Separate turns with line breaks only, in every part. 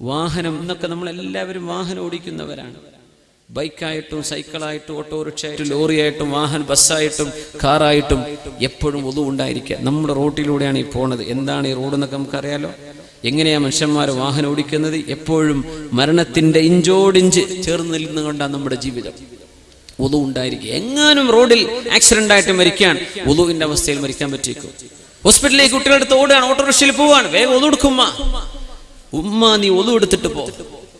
വാഹനം എന്നൊക്കെ നമ്മൾ എല്ലാവരും വാഹനം ഓടിക്കുന്നവരാണ്. ബൈക്കായിട്ടും സൈക്കിളായിട്ടും ഓട്ടോറിക്ഷയായിട്ടും ലോറിയായിട്ടും വാഹൻ ബസ്സായിട്ടും കാറായിട്ടും എപ്പോഴും ഒതു ഉണ്ടായിരിക്കുക. നമ്മുടെ റോട്ടിലൂടെയാണ് ഈ പോണത്. എന്താണ് ഈ റോഡ് എന്നൊക്കെ നമുക്കറിയാലോ? എങ്ങനെയാ മനുഷ്യന്മാർ വാഹനം ഓടിക്കുന്നത്? എപ്പോഴും മരണത്തിന്റെ ഇഞ്ചോടിഞ്ച് ചേർന്ന് നിൽന്നുകൊണ്ടാണ് നമ്മുടെ ജീവിതം. ഒതു ഉണ്ടായിരിക്കുക. എങ്ങാനും റോഡിൽ ആക്സിഡന്റ് ആയിട്ട് മരിക്കാൻ ഒതുവിന്റെ അവസ്ഥയിൽ മരിക്കാൻ പറ്റിയേക്കും. ഹോസ്പിറ്റലിലേക്ക് കുട്ടികളെടുത്ത് ഓടുകയാണ് ഓട്ടോറിക്ഷയിൽ പോവാണ് വേഗം ഒതു എടുക്കുമ്മ ഉമ്മ നീ ഒതു എടുത്തിട്ട് പോ.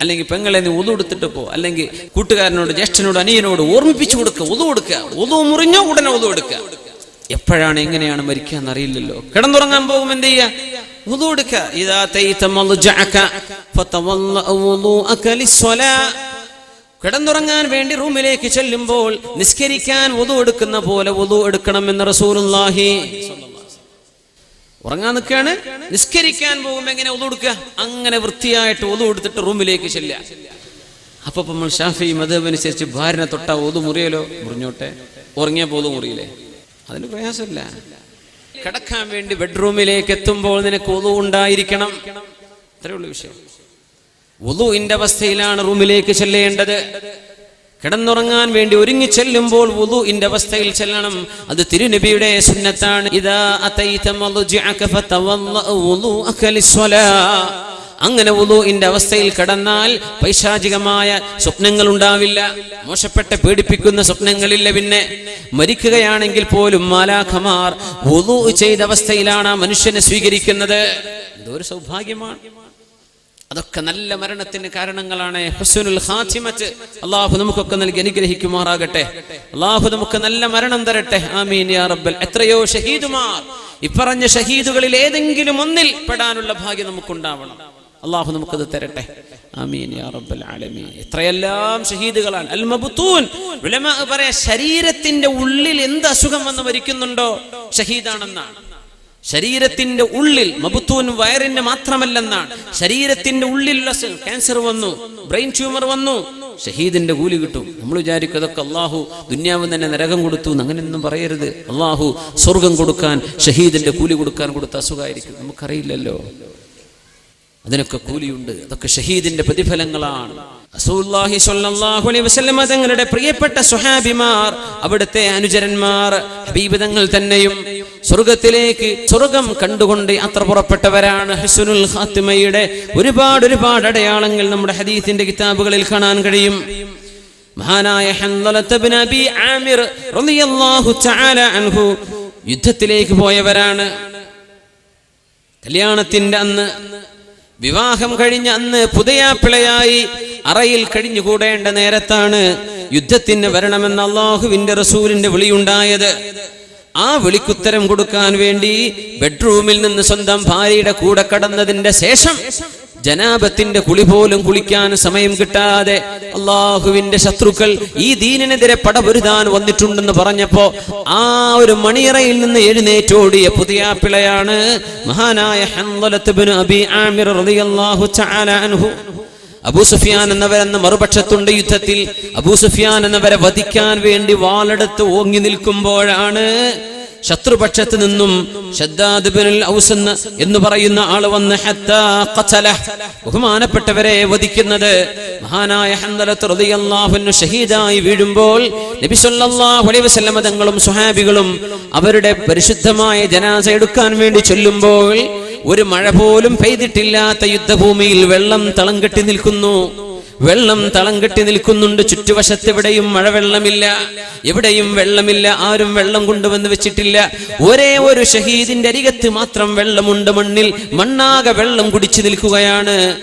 അല്ലെങ്കിൽ പെങ്ങളെ നീ ഒതു എടുത്തിട്ട് പോ. അല്ലെങ്കിൽ കൂട്ടുകാരനോട് ജ്യേഷ്ഠനോട് അനിയനോട് ഓർമ്മിപ്പിച്ചു കൊടുക്കുക ഒതു കൊടുക്കുക ഒതു മുറിഞ്ഞോ ഉടനെ ഒതു എടുക്കുക എപ്പോഴാണ് എങ്ങനെയാണ് മരിക്കുക എന്നറിയില്ലല്ലോ കിടന്നുറങ്ങാൻ പോകും എന്ത് ചെയ്യാ? ഒതു എടുക്കുക കിടന്നുറങ്ങാൻ വേണ്ടി റൂമിലേക്ക് ചെല്ലുമ്പോൾ നിസ്കരിക്കാൻ ഒതു എടുക്കുന്ന പോലെ ഒതു എടുക്കണം എന്ന് റസൂലുള്ളാഹി ഉറങ്ങാൻ നിൽക്കുകയാണ്. നിസ്കരിക്കാൻ പോകുമ്പോൾ എങ്ങനെ ഒതു കൊടുക്കുക? അങ്ങനെ വൃത്തിയായിട്ട് ഒതു എടുത്തിട്ട് റൂമിലേക്ക് ചെല്ലുക. അപ്പൊ നമ്മൾ ഷാഫി അനുസരിച്ച് ഭാര്യനെ തൊട്ട ഒതു മുറിയലോ? മുറിഞ്ഞോട്ടെ. ഉറങ്ങിയ പോലും മുറിയില്ലേ? അതിന് പ്രയാസമില്ല. കിടക്കാൻ വേണ്ടി ബെഡ്റൂമിലേക്ക് എത്തുമ്പോൾ നിനക്ക് ഒതു ഉണ്ടായിരിക്കണം. അത്രേ ഉള്ളൂ വിഷയം. ഒതുവിന്റെ അവസ്ഥയിലാണ് റൂമിലേക്ക് ചെല്ലേണ്ടത്. കിടന്നുറങ്ങാൻ വേണ്ടി ഒരുങ്ങി ചെല്ലുമ്പോൾ വുളുവിന്റെ അവസ്ഥയിൽ ചെല്ലണം. അത് തിരുനബിയുടെ സുന്നത്താണ്. ലിസ്സലാ അങ്ങനെ വുളുവിന്റെ അവസ്ഥയിൽ കടന്നാൽ പൈശാചികമായ സ്വപ്നങ്ങൾ ഉണ്ടാവില്ല. മോശപ്പെട്ട പേടിപ്പിക്കുന്ന സ്വപ്നങ്ങളില്ല പിന്നെ. മരിക്കുകയാണെങ്കിൽ പോലും മാലാഖമാർ വുദു ചെയ്ത അവസ്ഥയിലാണ് ആ മനുഷ്യനെ സ്വീകരിക്കുന്നത്. ഇതൊരു സൗഭാഗ്യമാണ്. അതൊക്കെ നല്ല മരണത്തിന് കാരണങ്ങളാണ്. ഹുസ്നുൽ ഖാത്തിമത്ത്. അള്ളാഹു നമുക്കൊക്കെ നൽകി അനുഗ്രഹിക്കുമാറാകട്ടെ. അള്ളാഹു നമുക്ക് നല്ല മരണം തരട്ടെ. ആമീൻ യാ റബ്ബൽ എത്രയോ ഷഹീദുമാർ. ഇപ്പറഞ്ഞ ഷഹീദുകളിൽ ഏതെങ്കിലും ഒന്നിൽ പെടാനുള്ള ഭാഗ്യം നമുക്കുണ്ടാവണം. അള്ളാഹു നമുക്കത് തരട്ടെ. ആമീൻ യാ റബ്ബൽ ആലമീൻ. എത്രയെല്ലാം ഷഹീദുകളാണ്. അൽ ഉലമാ പറയാ ശരീരത്തിന്റെ ഉള്ളിൽ എന്ത് അസുഖം വന്ന് മരിക്കുന്നുണ്ടോ? ഷഹീദാണെന്നാണ്. ശരീരത്തിന്റെ ഉള്ളിൽ മബുത്തൂൻ വയറിന്റെ മാത്രമല്ലെന്നാണ്. ശരീരത്തിന്റെ ഉള്ളിലുള്ള ക്യാൻസർ വന്നു ബ്രെയിൻ ട്യൂമർ വന്നു ഷഹീദിന്റെ കൂലി കിട്ടും. നമ്മൾ വിചാരിക്കും അതൊക്കെ അള്ളാഹു ദുന്യാവ് തന്നെ നരകം കൊടുത്തു അങ്ങനെയൊന്നും പറയരുത്. അള്ളാഹു സ്വർഗം കൊടുക്കാൻ ഷഹീദിന്റെ കൂലി കൊടുക്കാൻ കൊടുത്ത അസുഖമായിരിക്കും. നമുക്കറിയില്ലല്ലോ. അതിനൊക്കെ കൂലിയുണ്ട്. അതൊക്കെ ഷഹീദിന്റെ പ്രതിഫലങ്ങളാണ്. റസൂലുള്ളാഹി സ്വല്ലല്ലാഹു അലൈഹി തങ്ങളുടെ പ്രിയപ്പെട്ട സ്വഹാബിമാർ അവിടുത്തെ അനുചരന്മാർ ഹബീബ് തങ്ങൾ തന്നെയും സ്വർഗത്തിലേക്ക് സ്വർഗം കണ്ടുകൊണ്ട് അത്ര പുറപ്പെട്ടവരാണ് ഹസുനുൽ ഹാത്തിമയുടെ ഒരുപാട് ഒരുപാട് അടയാളങ്ങൾ നമ്മുടെ ഹദീസിന്റെ കിതാബുകളിൽ കാണാൻ കഴിയും. മഹാനായ ആമിർ അൻഹു യുദ്ധത്തിലേക്ക് പോയവരാണ്. കല്യാണത്തിന്റെ അന്ന് വിവാഹം കഴിഞ്ഞ അന്ന് പുതയാപ്പിളയായി അറയിൽ കഴിഞ്ഞുകൂടേണ്ട നേരത്താണ് യുദ്ധത്തിന് വരണമെന്ന അള്ളാഹുവിന്റെ റസൂലിന്റെ വിളിയുണ്ടായത്. ആ വിളിക്കുത്തരം കൊടുക്കാൻ വേണ്ടി ബെഡ്റൂമിൽ നിന്ന് സ്വന്തം ഭാര്യയുടെ കൂടെ കടന്നതിന്റെ ശേഷം ജനാപത്തിന്റെ കുളി പോലും കുളിക്കാൻ സമയം കിട്ടാതെ അള്ളാഹുവിന്റെ ശത്രുക്കൾ ഈ ദീനിനെതിരെ പടപൊരുതാൻ വന്നിട്ടുണ്ടെന്ന് പറഞ്ഞപ്പോ ആ ഒരു മണിയറയിൽ നിന്ന് എഴുന്നേറ്റോടിയ പുതിയ പിളയാണ് മഹാനായ ഹൻദലത്ത് ഇബ്നു അബി ആമിർ റളിയല്ലാഹു തആല അൻഹു. അബൂ സുഫിയാൻ എന്നവരെന്ന മറുപക്ഷത്തുണ്ട് യുദ്ധത്തിൽ അബൂ സുഫിയാൻ എന്നവരെ വധിക്കാൻ വേണ്ടി വാളെടുത്ത് ഓങ്ങി നിൽക്കുമ്പോഴാണ് ശത്രുപക്ഷത്ത് നിന്നും എന്ന് പറയുന്ന ആൾ വന്ന്. ബഹുമാനപ്പെട്ടവരെ വധിക്കുന്നത് മഹാനായ അൻഹു ഷഹീദായി വീഴുമ്പോൾ തങ്ങളും സ്വഹാബികളും അവരുടെ പരിശുദ്ധമായ ജനാസ എടുക്കാൻ വേണ്ടി ചൊല്ലുമ്പോൾ ഒരു മഴ പോലും പെയ്തിട്ടില്ലാത്ത യുദ്ധഭൂമിയിൽ വെള്ളം തളം കെട്ടി നിൽക്കുന്നു. വെള്ളം തളം കെട്ടി നിൽക്കുന്നുണ്ട്. ചുറ്റുവശത്ത് എവിടെയും മഴവെള്ളമില്ല. എവിടെയും വെള്ളമില്ല. ആരും വെള്ളം കൊണ്ടുവന്ന് വെച്ചിട്ടില്ല. ഒരേ ഒരു ഷഹീദിന്റെ അരികത്ത് മാത്രം വെള്ളമുണ്ട് മണ്ണിൽ. മണ്ണാകെ വെള്ളം കുടിച്ചു നിൽക്കുകയാണ്.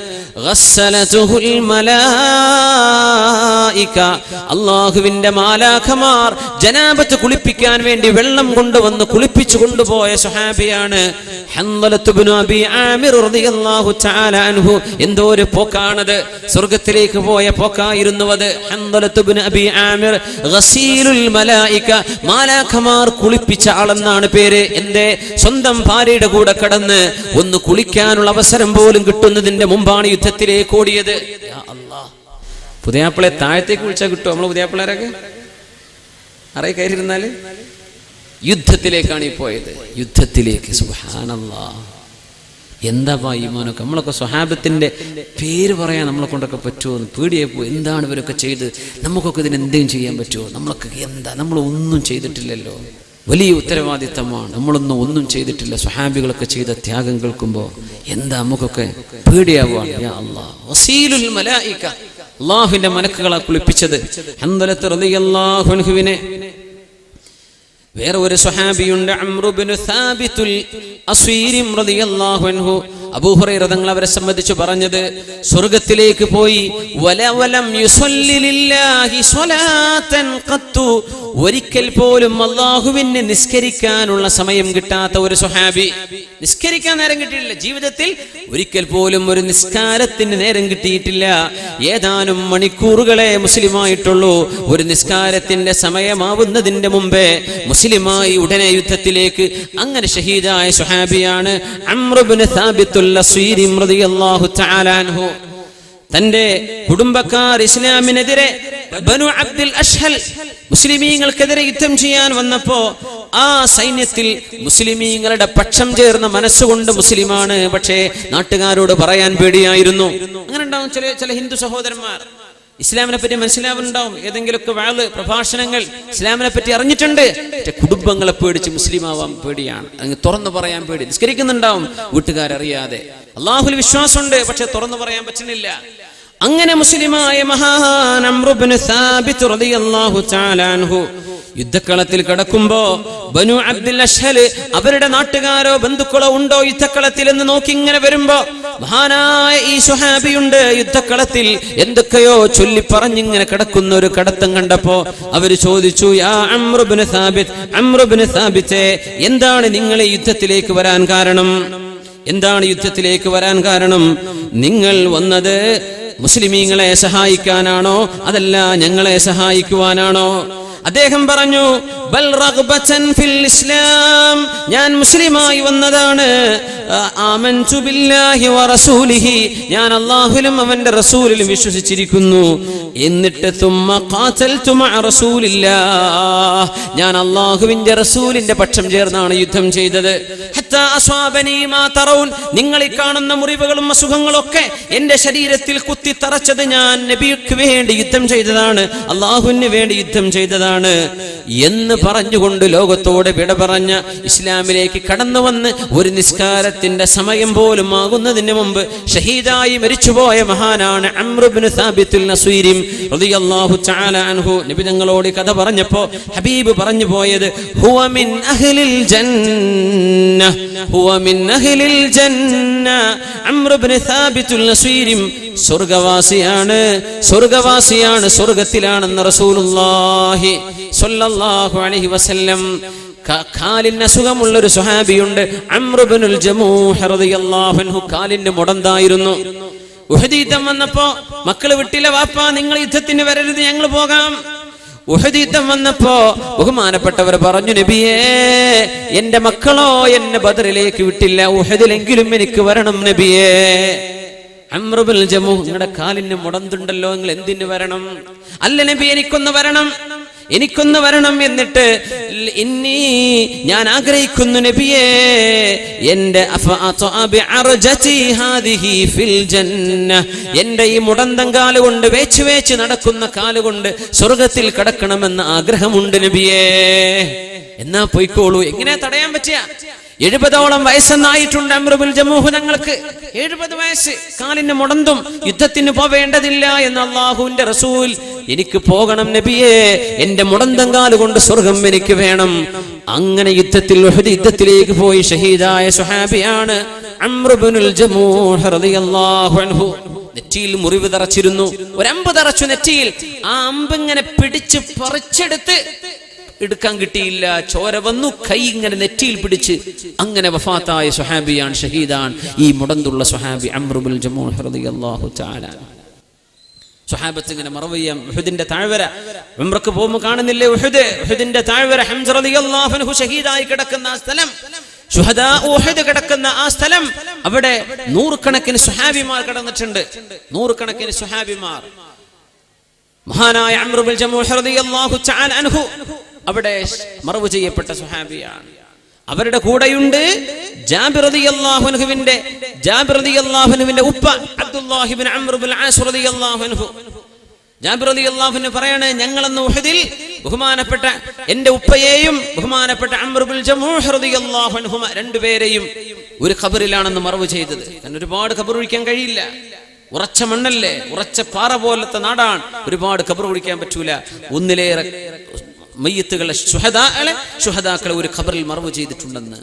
അള്ളാഹുവിന്റെ മാലാഖമാർ ജനാബത്ത് കുളിപ്പിക്കാൻ വേണ്ടി വെള്ളം കൊണ്ടുവന്ന് കുളിപ്പിച്ചു കൊണ്ടുപോയ സുഹാബിയാണ് എന്തോ ഒരു പോക്കാണത്. സ്വർഗത്തിലേക്ക് പോയ പോക്കായിരുന്നു അത്. മാലാഖമാർ കുളിപ്പിച്ച ആളെന്നാണ് പേര്. എന്റെ സ്വന്തം ഭാര്യയുടെ കൂടെ കടന്ന് ഒന്ന് കുളിക്കാനുള്ള അവസരം പോലും കിട്ടുന്നതിന്റെ മുമ്പാണ് യുദ്ധത്തിലേക്ക് ഓടിയത്. പുതിയാപ്പിളെ താഴത്തേക്ക് വിളിച്ചാൽ കിട്ടുമോ നമ്മൾ പുതിയാപ്പിളാരൊക്കെ അറേ കയറിയിരുന്നാൽ? യുദ്ധത്തിലേക്കാണ് ഈ പോയത്. യുദ്ധത്തിലേക്ക്. സുബ്ഹാനല്ലാ. എന്താ മോനൊക്കെ? നമ്മളൊക്കെ സ്വഹാബത്തിന്റെ പേര് പറയാൻ നമ്മളെ കൊണ്ടൊക്കെ പറ്റുമോ എന്ന് പേടിയായി പോയി. എന്താണ് ഇവരൊക്കെ ചെയ്ത്? നമുക്കൊക്കെ ഇതിന് എന്തെങ്കിലും ചെയ്യാൻ പറ്റുമോ നമ്മളൊക്കെ എന്താ? നമ്മളൊന്നും ചെയ്തിട്ടില്ലല്ലോ. വലിയ ഉത്തരവാദിത്തമാണ്. നമ്മളൊന്നും ഒന്നും ചെയ്തിട്ടില്ല. സ്വഹാബികളൊക്കെ ചെയ്ത ത്യാഗം കേൾക്കുമ്പോൾ എന്താ നമുക്കൊക്കെ പേടിയാവുകയാണ്. അള്ളാഹുവിന്റെ മനക്കുകളാ കുളിപ്പിച്ചത്. വേറെ ഒരു സ്വഹാബിയുണ്ട് അബൂഹുറൈറ തങ്ങൾ അവരെ സംബന്ധിച്ച് പറഞ്ഞത് സ്വർഗത്തിലേക്ക് പോയി വലവലം ഒരിക്കൽ പോലും അള്ളാഹുവിന് നിസ്കരിക്കാനുള്ള സമയം കിട്ടാത്ത ഒരു സ്വഹാബി നിസ്കരിക്കാൻ നേരം കിട്ടിയിട്ടില്ല. ജീവിതത്തിൽ ഒരിക്കൽ പോലും ഒരു നിസ്കാരത്തിന് നേരം കിട്ടിയിട്ടില്ല. ഏതാനും മണിക്കൂറുകളെ മുസ്ലിമായിട്ടുള്ളൂ. ഒരു നിസ്കാരത്തിന്റെ സമയമാവുന്നതിന്റെ മുമ്പേ മുസ്ലിമായി ഉടനെ യുദ്ധത്തിലേക്ക്. അങ്ങനെ ഷഹീദായ സുഹാബിയാണ് അമ്രുബിന് തന്റെ കുടുംബക്കാർ ഇസ്ലാമിനെതിരെ ബനു അബ്ദുൽ അഷ്ഹൽ മുസ്ലിമീങ്ങൾക്കെതിരെ യുദ്ധം ചെയ്യാൻ വന്നപ്പോ ആ സൈന്യത്തിൽ മുസ്ലിമീങ്ങളുടെ പക്ഷം ചേർന്ന മനസ്സുകൊണ്ട് മുസ്ലിമാണ്. പക്ഷേ നാട്ടുകാരോട് പറയാൻ പേടിയായിരുന്നു. അങ്ങനെ ഉണ്ടാവും ചില ചില ഹിന്ദു സഹോദരന്മാർ. ഇസ്ലാമിനെ പറ്റി മനസ്സിലാവുന്നുണ്ടാവും. ഏതെങ്കിലുമൊക്കെ വാൾ പ്രഭാഷണങ്ങൾ ഇസ്ലാമിനെ പറ്റി അറിഞ്ഞിട്ടുണ്ട്. കുടുംബങ്ങളെ പേടിച്ച് മുസ്ലിം ആവാൻ പേടിയാണ്. അങ്ങ് തുറന്നു പറയാൻ പേടി നിസ്കരിക്കുന്നുണ്ടാവും. വീട്ടുകാരറിയാതെ. അള്ളാഹുൽ വിശ്വാസമുണ്ട് പക്ഷെ തുറന്നു പറയാൻ പറ്റുന്നില്ല. അങ്ങനെ മുസ്ലിമായ മഹാനം സാബിത്ത് റളിയല്ലാഹു യുദ്ധക്കളത്തിൽ കിടക്കുമ്പോ ബനു അബ്ദുൽ അഷ്ഹൽ അവരുടെ നാട്ടുകാരോ ബന്ധുക്കളോ ഉണ്ടോ യുദ്ധക്കളത്തിൽ എന്ന് നോക്കി ഇങ്ങനെ വരുമ്പോ മഹാനായ ഈ സുഹാബിയുണ്ട് യുദ്ധക്കളത്തിൽ എന്തൊക്കെയോ ചൊല്ലി പറഞ്ഞിങ്ങനെ കിടക്കുന്ന ഒരു കടത്തം കണ്ടപ്പോ അവർ ചോദിച്ചു യാ സാബിത് എന്താണ് നിങ്ങളെ യുദ്ധത്തിലേക്ക് വരാൻ കാരണം? എന്താണ് യുദ്ധത്തിലേക്ക് വരാൻ കാരണം? നിങ്ങൾ വന്നത് മുസ്ലിമീങ്ങളെ സഹായിക്കാനാണോ? അതല്ല ഞങ്ങളെ സഹായിക്കുവാനാണോ? അദ്ദേഹം പറഞ്ഞു ബൽ ഫിൽ ഇസ്ലാം. ഞാൻ മുസ്ലിമായി വന്നതാണ്. ഞാൻ അള്ളാഹുലും അവന്റെ റസൂലിലും വിശ്വസിച്ചിരിക്കുന്നു. എന്നിട്ട് ഞാൻ അല്ലാഹുവിന്റെ റസൂലിന്റെ പക്ഷം ചേർന്നാണ് യുദ്ധം ചെയ്തത്. നിങ്ങൾ ഈ കാണുന്ന മുറിവുകളും അസുഖങ്ങളും ഒക്കെ എന്റെ ശരീരത്തിൽ കുത്തി തറച്ചത് ഞാൻ നബിക്ക് വേണ്ടി യുദ്ധം ചെയ്തതാണ്. അള്ളാഹുവിന് വേണ്ടി യുദ്ധം ചെയ്തതാണ്. എന്ന് പറഞ്ഞുകൊണ്ട് ലോകത്തോട് വിട പറഞ്ഞ ഇസ്ലാമിലേക്ക് കടന്നു വന്ന് ഒരു നിസ്കാരത്തിന്റെ സമയം പോലും ആകുന്നതിന് മുമ്പ് ഷഹീദായി മരിച്ചുപോയ മഹാനാണ് അംറുബ്നു സാബിത്തുൽ നസീരിം റളിയല്ലാഹു തആല അൻഹു. നബി തങ്ങളോട് കഥ പറഞ്ഞപ്പോ ഹബീബ് പറഞ്ഞു പോയത് ഹുവ മിൻ അഹ്ലിൽ ജന്ന ഹുവ മിൻ അഹ്ലിൽ ജന്ന. അംറുബ്നു സാബിത്തുൽ നസീരിം സ്വർഗവാസിയാണ് സ്വർഗവാസിയാണ് സ്വർഗത്തിലാണെന്ന് റസൂലുള്ളാഹി സ്വല്ലല്ലാഹു അലൈഹി വസല്ലം. കാലിന് അസുഖമുള്ള ഒരു സുഹാബിയുണ്ട് അമ്രുബ്നുൽ ജമൂഹ് കാലിന് മുടന്തായിരുന്നു. ഉഹദ് യുദ്ധം വന്നപ്പോ മക്കൾ വിട്ടില്ല വാപ്പ നിങ്ങൾ യുദ്ധത്തിന് വരരുത് ഞങ്ങൾ പോകാം. ഉഹദ് യുദ്ധം വന്നപ്പോ ബഹുമാനപ്പെട്ടവർ പറഞ്ഞു നബിയേ എന്റെ മക്കളോ എന്നെ ബദറിലേക്ക് വിട്ടില്ല ഉഹദിലെങ്കിലും എനിക്ക് വരണം നബിയേ. അമ്രുബുൽ ജമു നിങ്ങളുടെ കാലിന് മുടന്തുണ്ടല്ലോ നിങ്ങൾ എന്തിന് വരണം? അല്ല നബി എനിക്കൊന്ന് വരണം. എനിക്കൊന്ന് വരണം എന്നിട്ട് ഇന്നി ഞാൻ ആഗ്രഹിക്കുന്നു നബിയേ എന്റെ. എന്റെ ഈ മുടന്തം കാലുകൊണ്ട് വേച്ച് വേച്ച് നടക്കുന്ന കാലുകൊണ്ട് സ്വർഗത്തിൽ കടക്കണമെന്ന് ആഗ്രഹമുണ്ട് നബിയേ എന്നാ പൊയ്ക്കോളൂ? എങ്ങനെ തടയാൻ പറ്റിയ? എഴുപതോളം വയസ്സെന്നായിട്ടുണ്ട് അമ്രുബുൽ ജമൂഹു ഞങ്ങൾക്ക് എഴുപത് വയസ്സ്. കാലിന് മുടന്തും യുദ്ധത്തിന് പോവേണ്ടതില്ല എന്ന് അള്ളാഹുവിന്റെ റസൂൽ എനിക്ക് പോകണം നബിയെ എന്റെ മുടന്തം കാലുകൊണ്ട് സ്വർഗം എനിക്ക് വേണം. അങ്ങനെ യുദ്ധത്തിൽ യുദ്ധത്തിലേക്ക് പോയി ഷഹീദായ സുഹാബിയാണ് അമ്രുബുൽ ജമൂഹ് റളിയല്ലാഹു അൻഹു. നെറ്റിയിൽ മുറിവ് തറച്ചിരുന്നു. ഒരമ്പ് തറച്ചു നെറ്റിയിൽ ആ അമ്പ് ഇങ്ങനെ പിടിച്ച് പറിച്ചെടുത്ത് എടുക്കാൻ കിട്ടിയില്ല. ചോര വന്നു കൈ ഇങ്ങനെ നെറ്റിയിൽ പിടിച്ച് അങ്ങനെ വഫാത്തായ സുഹാബിയാണ് ഷഹീദാൻ ഈ മുടന്തുള്ള സുഹാബി അമ്രുബുൽ ജമൂഹ് റളിയല്ലാഹു തആല. സുഹാബത്ത് ഇങ്ങനെ മറവയ്യാം ഉഹുദിന്റെ താഴ്വര. ഉംറക്ക് പോകുമ്പോൾ കാണുന്നില്ലേ ഉഹുദ്? ഉഹുദിന്റെ താഴ്വര ഹംസ റളിയല്ലാഹു അൻഹു ഷഹീദായി കിടക്കുന്ന ആ സ്ഥലം. ഉഹുദ് കിടക്കുന്ന ആ സ്ഥലം. അവിടെ നൂറുകണക്കിന് സുഹാബിമാർ കിടന്നിട്ടുണ്ട്. നൂറുകണക്കിന് സുഹാബിമാർ മഹാനായ അമ്രുബുൽ ജമൂഹ് റളിയല്ലാഹു തആല അൻഹു അവിടെ മറവ് ചെയ്യപ്പെട്ട സുഹാബിയാണ് അവരുടെ കൂടെയുണ്ട് ജാബിർ റളിയല്ലാഹുവിന്റെ ഉപ്പ അബ്ദുല്ലാഹിബിൻ അംറുബിൻ ബിൻ ആസ് റളിയല്ലാഹു അൻഹു. ജാബിർ റളിയല്ലാഹുവിന് പറയാണ് ഞങ്ങളെന്ന് ഉഹദിൽ ബഹുമാനപ്പെട്ട എന്റെ ഉപ്പയെയും ബഹുമാനപ്പെട്ട അംറുബിൽ ബിൻ ജമൂഹ് റളിയല്ലാഹു അൻഹുമ രണ്ടുപേരെയും ഒരു ഖബറിലാണെന്ന് മറവ് ചെയ്തത്. കാരണം ഒരുപാട് ഖബർ ഒഴിക്കാൻ കഴിയില്ല. ഉറച്ച മണ്ണല്ലേ? ഉറച്ച പാറ പോലത്തെ നാടാണ്. ഒരുപാട് ഖബർ ഒഴിക്കാൻ പറ്റൂല. ഒന്നിലേറെ മയ്യത്തുകളെ ശുഹദാക്കളെ ശുഹദാക്കളെ ഒരു ഖബറിൽ മറവ് ചെയ്തിട്ടുണ്ടെന്ന്.